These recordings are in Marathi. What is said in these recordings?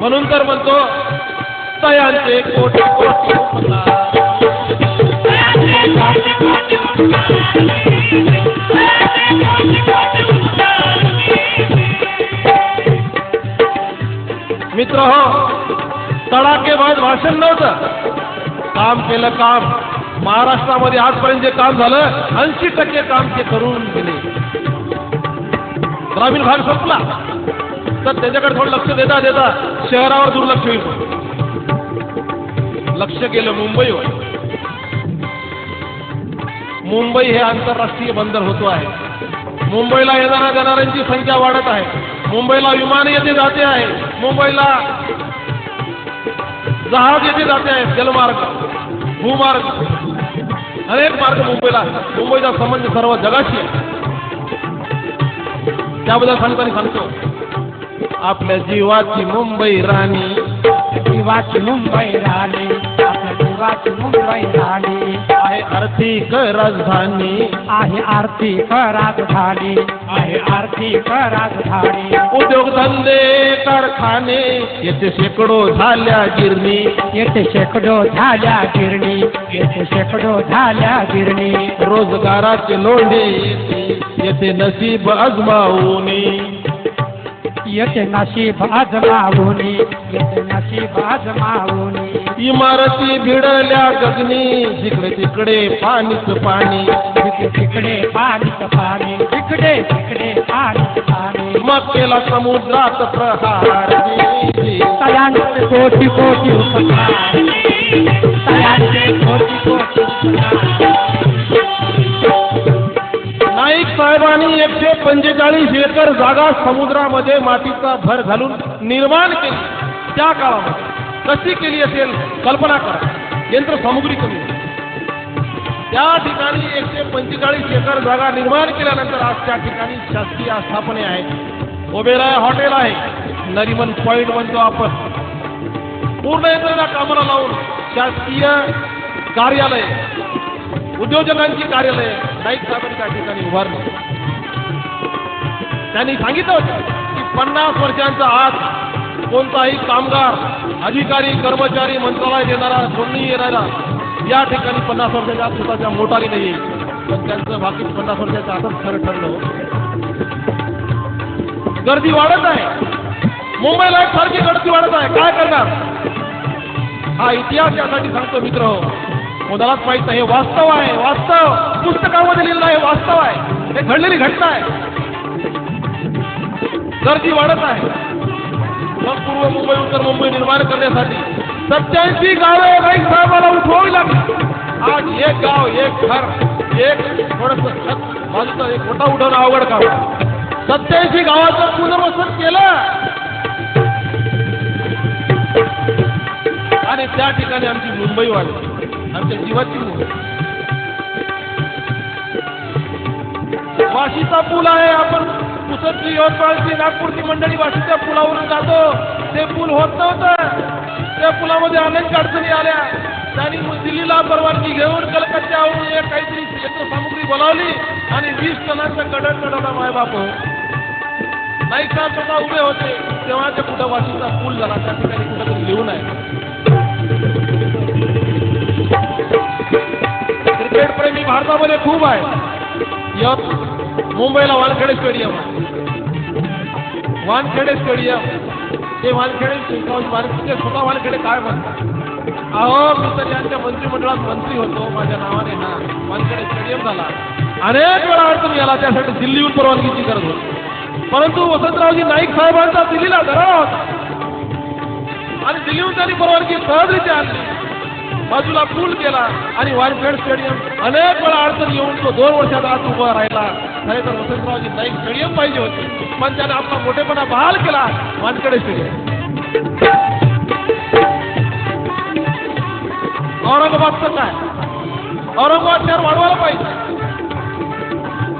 म्हणून तर म्हणतो तयांचे कोटी कोटी मित्र हो तडाकेबाज भाषण नव्हतं. काम केलं काम. महाराष्ट्रामध्ये आजपर्यंत जे काम झालं ऐंशी टक्के काम ते करून गेले ग्रामीण भाग संपला. तर त्याच्याकडे थोडं लक्ष देता देता शहरावर दुर्लक्ष होईल. लक्ष केलं मुंबईवर मुंबई हे आंतरराष्ट्रीय बंदर होतो आहे. मुंबईला येणाऱ्या जाणाऱ्यांची संख्या वाढत आहे. मुंबईला विमान येथे जाते आहे. मुंबईला जहाज येथे जाते आहेत जलमार्ग भूमार्ग. अनेक मार्ग मुंबईला मुंबईचा संबंध सर्व जगाशी आहे. त्याबद्दल सांगताना सांगतो. आपल्या जीवाची मुंबई राणी. जीवाची मुंबई राणी आपल्या जीवाची मुंबई राणी. आहे आर्थिक राजधानी. आहे आर्थिक राजधानी. आहे आर्थिक राजधानी. उद्योगधंदे कारखाने येथे शेकडो झाल्या गिरणी. येथे शेकडो झाल्या गिरणी. येथे शेकडो झाल्या गिरणी. रोजगाराचे लोंढे येथे नसीब अजमावून येथे नशीब आजमावूनी येथे नशीब आजमावूनी इमारती भिडल्या गगनी जिकडे तिकडे पाणीच पाणी. तिकडे तिकडे पाणीच पाणी तिकडे तिकडे पाणीच पाणी. मग केला समुद्रात प्रहार तयांचे कोटी कोटी उपकार. तयांचे कोटी कोटी उपकार. साहेबांनी एकशे पंचेचाळीस एकर जागा समुद्रामध्ये मातीचा भर घालून निर्माण केली. त्या काळामध्ये कशी केली असेल कल्पना करा. यंत्रसामुग्री कमी त्या ठिकाणी एकशे पंचेचाळीस एकर जागा निर्माण केल्यानंतर आज त्या ठिकाणी शासकीय आस्थापने आहेत. ओबेराय हॉटेल आहे. नरिमन पॉईंट म्हणतो आपण. पूर्ण यंत्रणा कामाला लावून शासकीय कार्यालय उद्योजकांची कार्यालय नाईक साहेबांनी त्या ठिकाणी उभारली. त्यांनी सांगितलं होतं की पन्नास वर्षांचा आत कोणताही कामगार अधिकारी कर्मचारी मंत्रालय देणारा कोणी येणारा या ठिकाणी पन्नास वर्षाच्या आत स्वतःच्या मोटारी नाही. येईल पण त्यांचं बाकी पन्नास वर्षाच्या आतच खरं ठरलं. गर्दी वाढत आहे. मुंबईला एक सारखी गर्दी वाढत आहे. काय करणार? हा इतिहास यासाठी सांगतो मित्र. कोणालाच माहीत नाही. हे वास्तव आहे. वास्तव. पुस्तकामध्ये लिहिलं आहे. वास्तव आहे. हे घडलेली घटना आहे. गर्दी वाढत आहे. मग पूर्व मुंबई उत्तर मुंबई निर्माण करण्यासाठी सत्याऐंशी गावे नाईक साहेबाला उठवावी लागली. आज एक गाव एक घर एक थोडस बाजूचा एक मोठा उठवणं आवड गाव सत्याऐंशी गावाचं पुनर्वसन केलं. आणि त्या ठिकाणी आमची मुंबई वाढली आमच्या जीवाची मुंबई. वाशीचा पूल आहे आपण पुसदची यवतमाळची नागपूरची मंडळी वाशीच्या पुलावरून जातो. ते पूल होत नव्हतं. त्या पुलामध्ये अनेक अडचणी आल्या. त्यांनी दिल्लीला परवानगी घेऊन कलकत्त्यावरून एक काहीतरी यंत्रसामुग्री बोलावली आणि वीस टनांचं कडक चढवला माय बाप नाही का स्वतः उभे होते. तेव्हा ते कुठं वाशीचा पूल झाला. त्या ठिकाणी कुठंतरी लिहून आहे. क्रिकेट प्रेमी भारतामध्ये खूप आहे. यत मुंबईला वानखेडे स्टेडियम आहे. वानखेडे स्टेडियम. ते वानखेडे वानखेडे स्वतः वानखेडे काय म्हणतात? अहो मी तर यांच्या मंत्रिमंडळात मंत्री होतो. माझ्या नावाने ना वानखेडे स्टेडियम झाला. अनेक वेळा अडचण आला त्यासाठी दिल्लीहून परवानगीची गरज होती. परंतु वसंतरावजी नाईक साहेबांचा दिल्लीला धरावा होता. आणि दिल्लीहून त्यांनी परवानगी सहजरित्या आणली. बाजूला पूल केला आणि वानखेड स्टेडियम. अनेक वेळा अडचण येऊन तो दोन वर्षात आज उभा राहिला. खरे तर वसंतरावजी नाईक स्टेडियम पाहिजे होते. पण त्याने आपला मोठेपणा बहाल केला वानखेडे स्टेडियम. औरंगाबादचं काय औरंगाबाद शहर वाढवायला पाहिजे.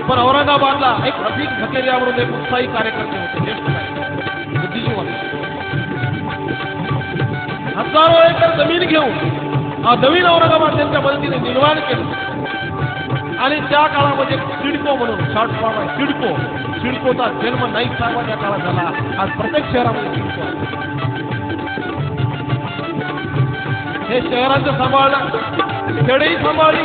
पण औरंगाबादला एक अधिक भकेरिया म्हणून एक उत्साही कार्यकर्ते होते ज्येष्ठ होते. हजारो एकर जमीन घेऊन हा नवीन औरंगाबाद त्यांच्या मदतीने निर्माण केलं. आणि त्या काळामध्ये सिडको म्हणून शॉर्ट फॉर्म आहे सिडको. सिडकोचा जन्म नाईक साहेबांच्या काळात झाला. आज प्रत्येक शहरामध्ये सिडको हे शहरांचं सांभाळलं खेडेही सांभाळली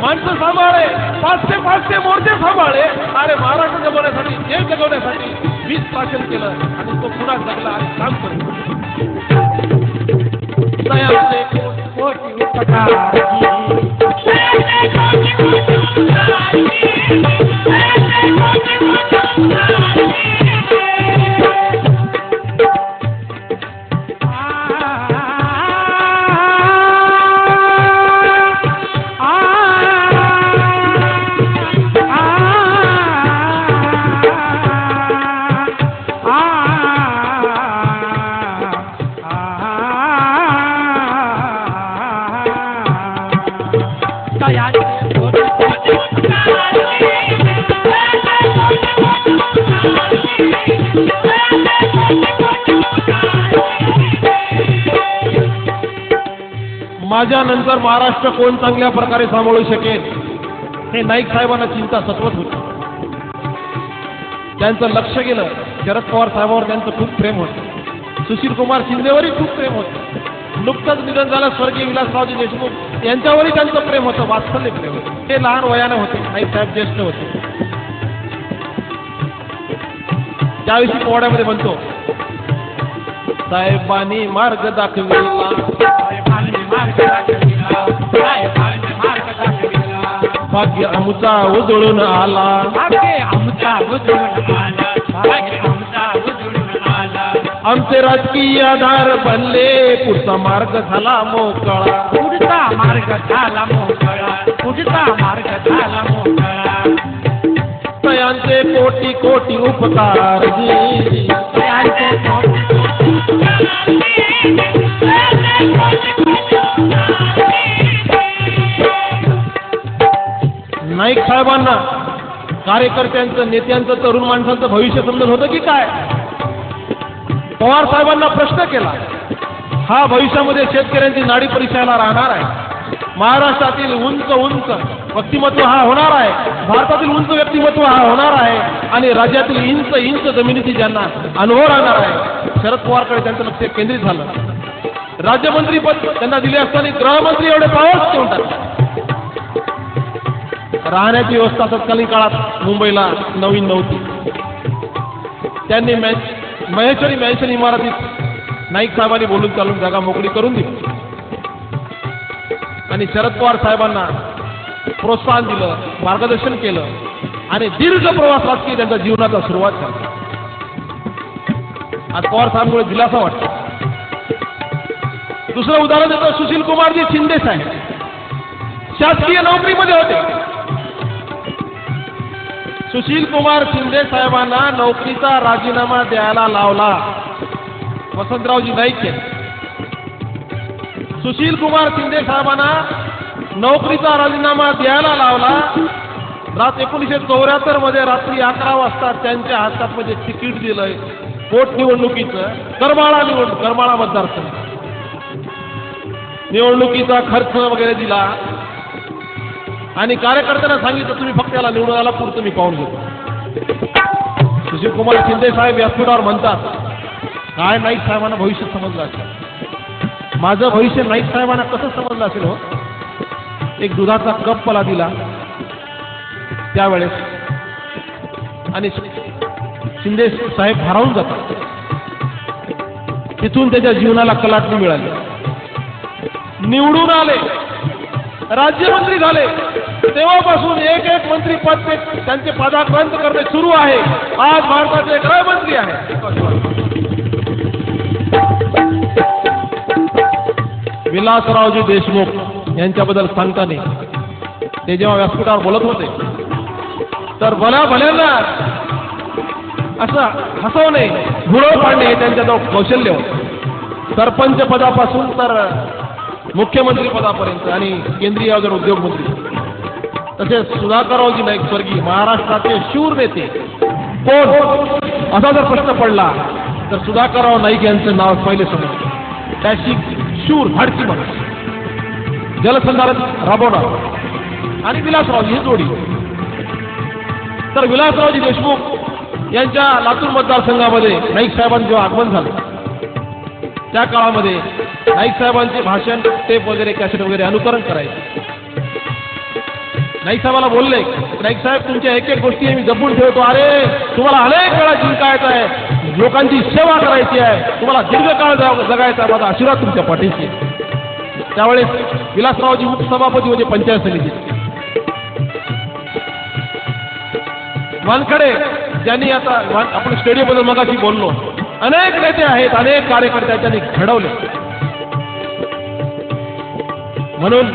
माणसं सांभाळे पाचशे पाचशे मोर्चे सांभाळे. अरे महाराष्ट्र जगवण्यासाठी देश जगवण्यासाठी वीस पाचन केलं आणि तो पुन्हा जगला आणि काम करतो दयाचे कोटी उपकारी महाराष्ट्र कोण चांगल्या प्रकारे सांभाळू शकेल हे नाईक साहेबांना चिंता सतवत होती. त्यांचं लक्ष गेलं. शरद पवार साहेबांवर त्यांचं खूप प्रेम होतं. सुशील कुमार शिंदेवरही खूप प्रेम होतं. नुकतंच निधन झालं स्वर्गीय विलासरावजी देशमुख. यांच्यावरही त्यांचं प्रेम होतं वात्सल्य प्रेम होतं. ते लहान वयानं होते नाईक साहेब ज्येष्ठ होते. त्याविषयी पोवाड्यामध्ये म्हणतो साहेबांनी मार्ग दाखविला. भाग्य आमचा उजळून आला. आमचा उजळून आला. भाग्य आमचा उजळून आला. आमचे राजकीय आधार बनले. पुढचा मार्ग झाला मोकळा. पुढचा मार्ग झाला मोकळा. पुढचा मार्ग झाला मोकळा. तयांचे कोटी कोटी उपकार. त्यांचे नाईक साहेबांना कार्यकर्त्यांचं नेत्यांचं तरुण माणसांचं भविष्य समजत होतं की काय? पवार साहेबांना प्रश्न केला हा भविष्यामध्ये शेतकऱ्यांची नाडी परिचयाला राहणार आहे. महाराष्ट्रातील उंच उंच व्यक्तिमत्व हा होणार आहे. भारतातील उंच व्यक्तिमत्व हा होणार आहे. आणि राज्यातील इंच इंच जमिनीची ज्यांना अनुभव राहणार आहे शरद पवारकडे त्यांचं लक्ष केंद्रित झालं. राज्यमंत्री पद त्यांना दिले असताना गृहमंत्री एवढे पावर्स ठेवून टाकले राहण्याची व्यवस्था तत्कालीन काळात मुंबईला नवीन नव्हती. त्यांनी मॅ- महेश्वरी मॅन्शन इमारतीत नाईक साहेबांनी बोलून चालून जागा मोकळी करून दिली. आणि शरद पवार साहेबांना प्रोत्साहन दिलं मार्गदर्शन केलं आणि दीर्घ प्रवास राजकीय त्यांच्या जीवनाचा सुरुवात झाली. आज पवार साहेबांमुळे दिलासा वाटतो. दुसरं उदाहरण देतो सुशील कुमारजी शिंदे साहेब. शासकीय नोकरीमध्ये होते. सुशील कुमार शिंदे साहेबांना नोकरीचा राजीनामा द्यायला लावला. वसंतरावजी नाईक सुशील कुमार शिंदे साहेबांना नोकरीचा राजीनामा द्यायला लावला. रात एकोणीसशे चौऱ्याहत्तरमध्ये रात्री अकरा वाजता त्यांच्या हातात मध्ये तिकीट दिलंय. पोटनिवडणुकीचं करमाळा निवड करमाळा मतदारसंघ. निवडणुकीचा खर्च वगैरे दिला. आणि कार्यकर्त्यांना सांगितलं तुम्ही फक्त याला निवडून आला पुरतं मी पाहून घेतो. सुशील कुमार शिंदे साहेब व्यासपीठावर म्हणतात काय नाईक साहेबांना भविष्य समजलं असेल? माझं भविष्य नाईक साहेबांना कसं समजलं असेल हो? एक दुधाचा कप मला दिला त्यावेळेस. आणि शिंदे साहेब हरावून जातात. तिथून त्याच्या जीवनाला कलाटणी मिळाली. निवडून आले राज्यमंत्री झाले. तेव्हापासून एक एक मंत्री पद ते त्यांचे पदाक्रांत करणे सुरू आहे. आज भारताचे गृहमंत्री आहे. विलासरावजी देशमुख यांच्याबद्दल सांगताना ते जेव्हा व्यासपीठावर बोलत होते तर भल्या भल्यांना असं हसवणे धुळं पाडणे हे त्यांच्याजवळ कौशल्य होतं. सरपंच पदापासून तर मुख्यमंत्री पदापर्यंत आणि केंद्रीय अवजड उद्योग मंत्री तसेच सुधाकररावजी नाईक स्वर्गीय महाराष्ट्राचे शूर नेते. कोण? असा जर प्रश्न पडला तर सुधाकरराव नाईक यांचं नाव पहिले समोर. त्याशी शूर हडकी माणूस. जलसंधारण राबवणार. आणि विलासरावजी ही जोडी. तर विलासरावजी देशमुख यांच्या लातूर मतदारसंघामध्ये नाईक साहेबांचं जेव्हा आगमन झालं त्या काळामध्ये नाईक साहेबांचे भाषण टेप वगैरे कॅसेट वगैरे अनुकरण करायचे. नाईक साहेबाला बोलले. नाईक साहेब तुमच्या एक एक गोष्टी मी जपून ठेवतो. अरे तुम्हाला अनेक वेळा जिंकायचं आहे. लोकांची सेवा करायची आहे. तुम्हाला दीर्घकाळ जगायचा आहे. माझा आशीर्वाद तुमच्या पाठीशी त्यावेळेस विलासरावजी उपसभापती होते पंचायत समिती. वानखडे ज्यांनी आता आपण स्टेडियमबद्दल मगाशी बोललो. अनेक नेते आहेत अनेक कार्यकर्ते त्यांनी घडवले. म्हणून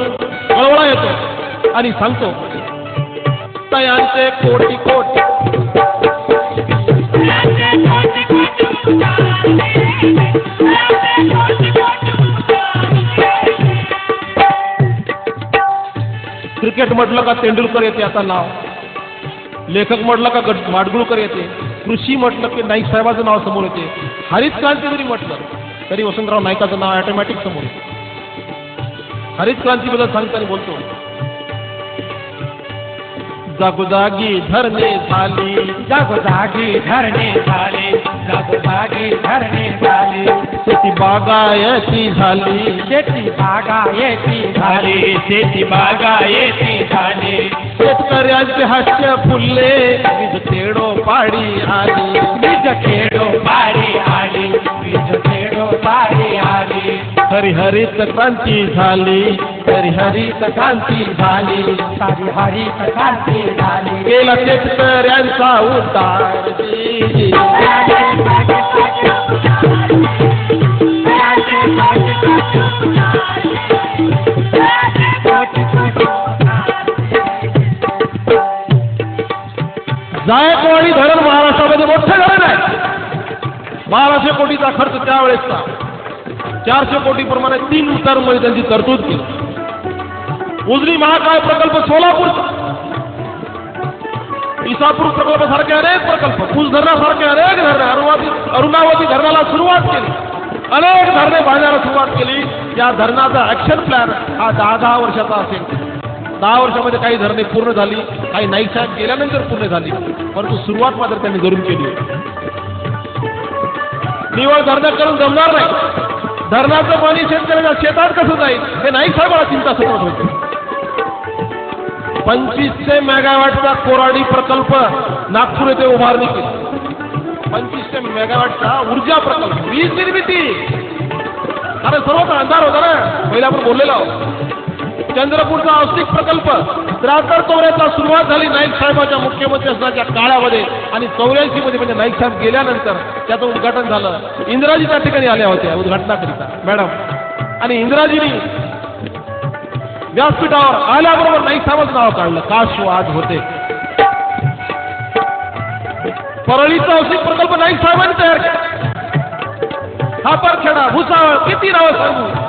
कळवळा येतो. आणि सांगतो तयांचे कोटी कोटी. क्रिकेट म्हटलं का तेंडुलकर येते आता नाव. लेखक म्हटलं का गड माडगुळकर येते. कृषी म्हटलं की नाईक साहेबाचं नाव समोर येते. हरित क्रांती जरी म्हटलं तरी वसंतराव नाईकाचं नाव ऑटोमॅटिक समोर येते. हरित क्रांतीबद्दल सांगताना बोलतो जागोजागी धरणे झाली. जागोजागी धरणे झाले. जागोजागी धरणे झाले. शेती बागायती झाली. शेती बागायती झाली. शेती बागायती झाली. शेतकऱ्यांचे हास्य फुलले. वीज तेडो पाडी आली. बीज खेडो पारी आली. बीज खेडो आली हरिहरित क्रांती झाली. हरिहरित क्रांती झाली. सारी हरी क्रांती झाली. केला शेतकऱ्यांचा उद्धार. जी. जायकवाडी धरण महाराष्ट्रामध्ये मोठं धरण आहे. बाराशे कोटीचा खर्च त्यावेळेसचा. चारशे कोटीप्रमाणे तीन मध्ये त्यांची तरतूद केली. उजनी महाकाय प्रकल्प सोलापूरचा. इसापूर प्रकल्पासारखे अनेक प्रकल्प पूस धरणासारखे अनेक धरणे अरुणावती अरुणावती धरणाला सुरुवात केली. अनेक धरणे बांधायला सुरुवात केली. या धरणाचा ऍक्शन प्लॅन हा दहा दहा वर्षाचा असेल. दहा वर्षामध्ये काही धरणे पूर्ण झाली काही नाईक साहेब गेल्यानंतर पूर्ण झाली परंतु सुरुवात मात्र त्यांनी करून केली निवड धरणं करून जमणार नाही. धरणाचं पाणी शेतकऱ्याच्या शेतात कसं जाईल हे नाही साहेबाला चिंता सतत होती. पंचवीसशे मेगावॅटचा कोराडी प्रकल्प नागपूर येथे उभारणी केली. पंचवीसशे मेगावॅटचा ऊर्जा प्रकल्प वीज निर्मिती. अरे सर्वच अंधार होता ना पहिला आपण बोललेलो आहोत. चंद्रपूरचा औष्णिक प्रकल्प त्र्याहत्तर चौऱ्याहत्तर सुरुवात झाली. नाईक साहेबाच्या मुख्यमंत्री असण्याच्या काळामध्ये आणि चौऱ्याऐंशी मध्ये म्हणजे नाईक साहेब गेल्यानंतर त्याचं उद्घाटन झालं. इंदिराजी त्या ठिकाणी आल्या होत्या उद्घाटनाकरिता. मॅडम आणि इंदिराजीनी व्यासपीठावर आल्याबरोबर नाईक साहेबांचं नाव काढलं. काशवाद होते. परळीचा औषधिक प्रकल्प नाईक साहेबांनी तयार केला. खापरखेडा भुसावळ किती नावं सांगू?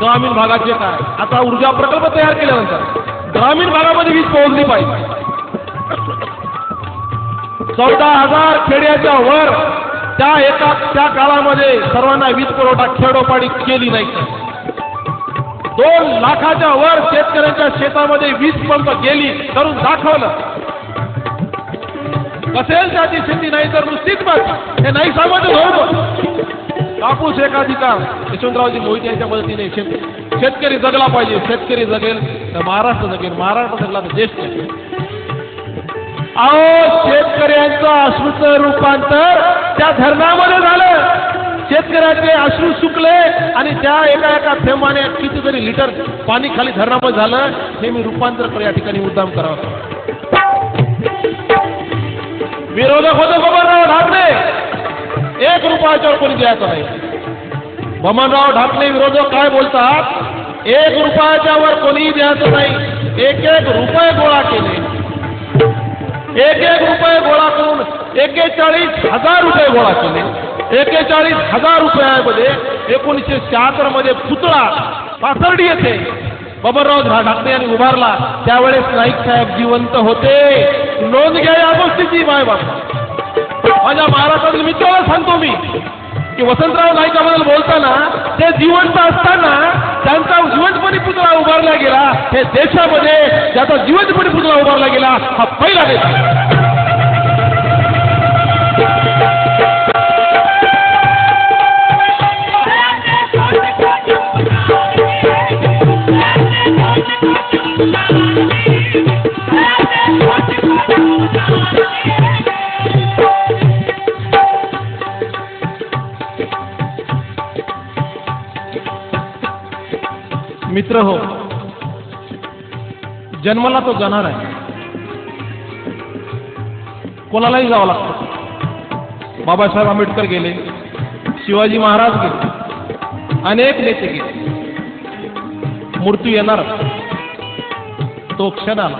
ग्रामीण भागाचे काय आता ऊर्जा प्रकल्प तयार केल्यानंतर ग्रामीण भागामध्ये वीज पोहोचली पाहिजे. चौदा हजार खेड्याच्या वर त्या एका त्या काळामध्ये सर्वांना वीज पुरवठा खेडोपाडी केली नाही. दोन लाखाच्या वर शेतकऱ्यांच्या शेतामध्ये वीज पंप गेली करून दाखवलं. कसेल त्याची शेती नाही तर नुसतीच बाकी. हे नाही सांगत कापूस एकाधिकार. यशवंतरावजी मोहिते यांच्या मदतीने शेत शेतकरी जगला पाहिजे. शेतकरी जगेल तर महाराष्ट्र जगेल. महाराष्ट्र जगला तर देश जगेल. अहो शेतकऱ्यांचं अश्रूचं रूपांतर त्या धरणामध्ये झालं. शेतकऱ्याचे अश्रू सुकले आणि त्या एका एका थेंबाने कितीतरी लिटर पाणी खाली धरणामध्ये झालं. हे मी रूपांतर कर. या ठिकाणी मुद्दाम करावं. विरोधक होते बबनराव ढाकणे एक रुपयाच्यावर कोणी द्यायचं नाही. भमनराव ढाकणे विरोधक काय बोलतात? एक रुपयाच्या वर द्यायचं नाही. एक एक रुपये गोळा केले. एक एक रुपये गोळा करून एकेचाळीस हजार रुपये गोळा केले. एकेचाळीस हजार रुपयामध्ये एकोणीसशे शहात्तरमध्ये पुतळा पाथर्डी येथे बबनराव ढाकणे यांनी उभारला. त्यावेळेस नाईक साहेब जिवंत होते. नोंद घ्या या गोष्टीची माय बाप. माझ्या महाराष्ट्रातील मित्राला सांगतो मी. की वसंतराव नाईकाबद्दल बोलताना ते जिवंत असताना त्यांचा जिवंतपणी पुतळा उभारला गेला. हे देशामध्ये ज्याचा जिवंतपणी पुतळा उभारला गेला हा पहिला देश. मित्र हो. जन्माला तो जाणार आहे. कोणालाही जावं लागतं. बाबासाहेब आंबेडकर गेले शिवाजी महाराज गेले अनेक नेते गेले. मृत्यू येणार. तो क्षण आला.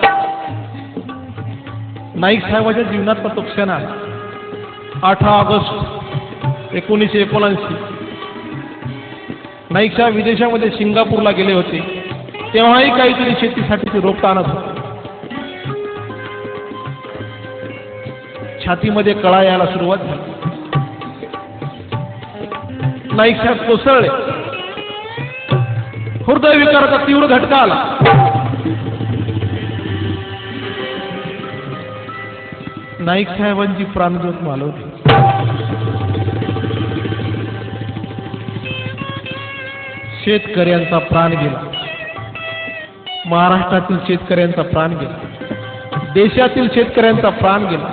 नाईक साहेबाच्या जीवनात पण तो क्षण आला. अठरा ऑगस्ट एकोणीसशे एकोणऐंशी. नाईक विदेशामध्ये सिंगापूरला गेले होते तेव्हाही काहीतरी शेतीसाठी ते रोप आणत होते. छातीमध्ये कळा यायला सुरुवात झाली. नाईक कोसळले. हृदय विकाराचा तीव्र झटका आला. नाईक साहेबांची प्राणज्योत मालवली. शेतकऱ्यांचा प्राण गेला. महाराष्ट्रातील शेतकऱ्यांचा प्राण गेला. देशातील शेतकऱ्यांचा प्राण गेला.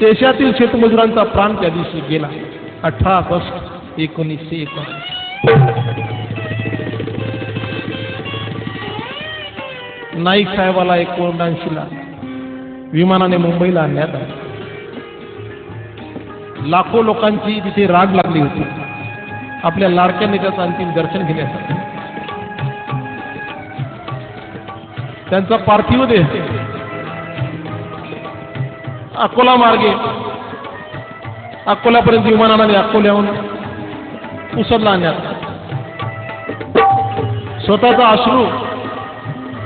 देशातील शेतमजुरांचा प्राण त्या दिवशी गेला. अठरा ऑगस्ट एकोणीसशे एकोणीस नाईक साहेबाला एकोणऐंशीला विमानाने मुंबईला आणण्यात आले. लाखो लोकांची तिथे राग लागली होती. आपल्या लाडक्या नेत्याचं अंतिम दर्शन घेण्यासाठी. त्यांचा पार्थिव देह. अकोला मार्गे. अकोल्यापर्यंत विमानाने अकोल्याहून पुसदला आणण्यात. स्वतःचा अश्रू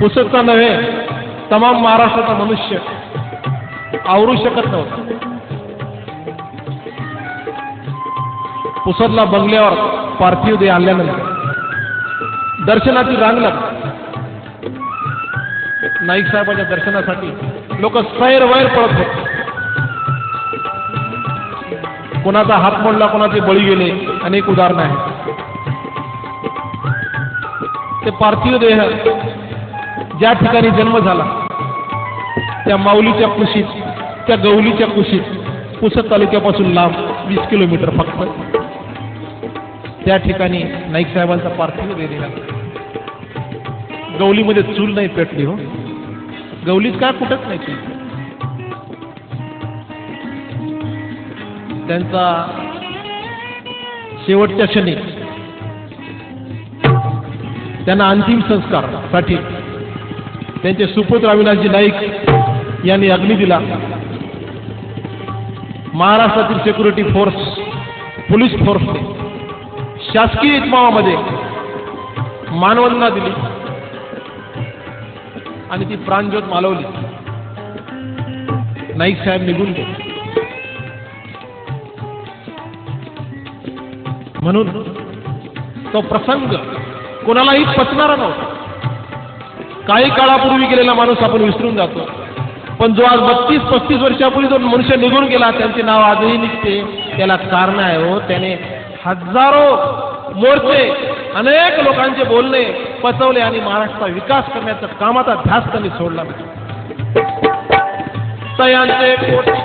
पुसदचा नव्हे तमाम महाराष्ट्राचा मनुष्य आवरू शकत नव्हता. पुसदला बंगल्यावर पार्थिव देह आणल्यानंतर. दर्शनाची रांग लागली नाईक साहेबांच्या दर्शनासाठी लोक सैर वैर पळत होते. कोणाचा हात मोडला कोणाचे बळी गेले अनेक उदाहरणं आहेत. ते पार्थिव देह ज्या ठिकाणी जन्म झाला त्या माऊलीच्या कुशीत त्या गवलीच्या कुशीत पुसद तालुक्यापासून लांब वीस किलोमीटर फक्त. त्या ठिकाणी नाईक साहेबांचा पार्थिव देह दिला. गवलीमध्ये चूल नाही पेटली हो. गवलीच काय कुठंच नाही चूल. त्यांचा शेवटच्या क्षणी त्यांना अंतिम संस्कारसाठी त्यांचे सुपुत्र अविनाशजी नाईक यांनी अग्नी दिला. महाराष्ट्रातील सिक्युरिटी फोर्स पोलीस फोर्सने शासकीय इतमामामध्ये मानवंदना दिली. आणि ती प्राणज्योत मालवली. नाईक साहेब निघून गेले. म्हणून तो प्रसंग कोणालाही पचणारा नव्हता. काही काळापूर्वी गेलेला माणूस आपण विसरून जातो. पण जो आज बत्तीस पस्तीस वर्षापूर्वी जो मनुष्य निघून गेला त्यांचे नाव आजही निघते. त्याला कारण आहे हो त्याने हजारो मोर्चे अनेक लोकांचे बोलणे पचवले आणि महाराष्ट्राचा विकास करण्याचं कामाचा ध्यास त्यांनी सोडला नाही. तयांचे कोटी